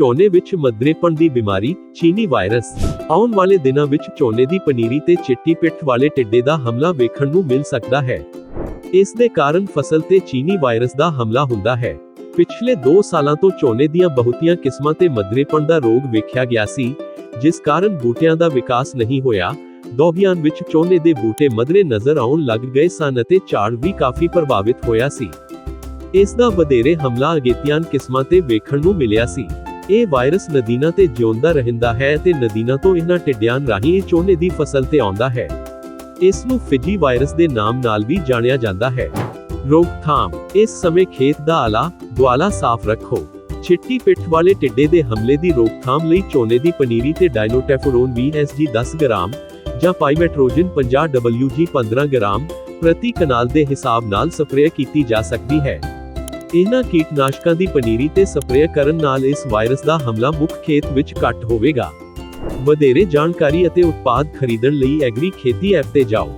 ਝੋਨੇ ਵਿੱਚ ਮਦਰੇਪਣ ਦੀ ਬਿਮਾਰੀ, ਚੀਨੀ ਵਾਇਰਸ। ਆਉਣ ਵਾਲੇ ਦਿਨਾਂ ਵਿੱਚ ਝੋਨੇ ਦੀ ਪਨੀਰੀ ਤੇ ਚਿੱਟੀ ਪਿੱਠ ਵਾਲੇ ਟਿੱਡੇ ਦਾ ਹਮਲਾ ਵੇਖਣ ਨੂੰ ਮਿਲ ਸਕਦਾ ਹੈ। ਇਸ ਦੇ ਕਾਰਨ ਫਸਲ ਤੇ ਚੀਨੀ ਵਾਇਰਸ ਦਾ ਹਮਲਾ ਹੁੰਦਾ ਹੈ। ਪਿਛਲੇ 2 ਸਾਲਾਂ ਤੋਂ ਝੋਨੇ ਦੀਆਂ ਬਹੁਤੀਆਂ ਕਿਸਮਾਂ ਤੇ ਮਦਰੇਪਣ ਦਾ ਰੋਗ ਵੇਖਿਆ ਗਿਆ ਸੀ, ਜਿਸ ਕਾਰਨ ਬੂਟਿਆਂ ਦਾ ਵਿਕਾਸ ਨਹੀਂ ਹੋਇਆ। ਦੋਗਿਆਨ ਵਿੱਚ ਝੋਨੇ ਦੇ ਬੂਟੇ ਮਦਰੇ ਨਜ਼ਰ ਆਉਣ ਲੱਗ ਗਏ ਸਨ ਅਤੇ ਝਾੜ ਵੀ ਕਾਫੀ ਪ੍ਰਭਾਵਿਤ ਹੋਇਆ ਸੀ। ਇਸ ਦਾ ਵਧੇਰੇ ਹਮਲਾ ਅਗੇਤੀਆਂ ਕਿਸਮਾਂ ਤੇ ਵੇਖਣ ਨੂੰ ਮਿਲਿਆ ਸੀ। ਇਹ ਵਾਇਰਸ ਨਦੀਨਾਂ ਤੇ ਜਿਉਂਦਾ ਰਹਿੰਦਾ ਹੈ ਤੇ ਨਦੀਨਾਂ ਤੋਂ ਇਹਨਾਂ ਟਿੱਡਿਆਂ ਰਾਹੀਂ ਇਹ ਝੋਨੇ ਦੀ ਫਸਲ ਤੇ ਆਉਂਦਾ ਹੈ। ਇਸ ਨੂੰ ਫਿਜੀ ਵਾਇਰਸ ਦੇ ਨਾਮ ਨਾਲ ਵੀ ਜਾਣਿਆ ਜਾਂਦਾ ਹੈ। ਰੋਕਥਾਮ, ਇਸ ਸਮੇਂ ਖੇਤ ਦਾ ਆਲਾ ਦੁਆਲਾ ਸਾਫ਼ ਰੱਖੋ। ਚਿੱਟੀ ਪਿੱਠ ਵਾਲੇ ਟਿੱਡੇ ਦੇ ਹਮਲੇ ਦੀ ਰੋਕਥਾਮ ਲਈ ਝੋਨੇ ਦੀ ਪਨੀਰੀ ਤੇ ਡਾਇਨੋਟੈਫੋਰੋਨ VSG 10 ਗ੍ਰਾਮ ਜਾਂ ਪਾਈਮੈਟ੍ਰੋਜਨ 50 WG 15 ਗ੍ਰਾਮ ਪ੍ਰਤੀ ਕਨਾਲ ਦੇ ਹਿਸਾਬ ਨਾਲ ਸਪਰੇਅ ਕੀਤੀ ਜਾ ਸਕਦੀ ਹੈ। ਇਹਨਾਂ ਕੀਟਨਾਸ਼ਕਾਂ ਦੀ ਪਨੀਰੀ ਤੇ ਸਪਰੇਅ ਕਰਨ ਨਾਲ ਇਸ ਵਾਇਰਸ ਦਾ ਹਮਲਾ ਮੁੱਖ ਖੇਤ ਵਿੱਚ ਘੱਟ ਹੋਵੇਗਾ। ਵਧੇਰੇ ਜਾਣਕਾਰੀ ਅਤੇ ਉਤਪਾਦ ਖਰੀਦਣ ਲਈ ਐਗਰੀ ਖੇਤੀ ਐਪ ਤੇ ਜਾਓ।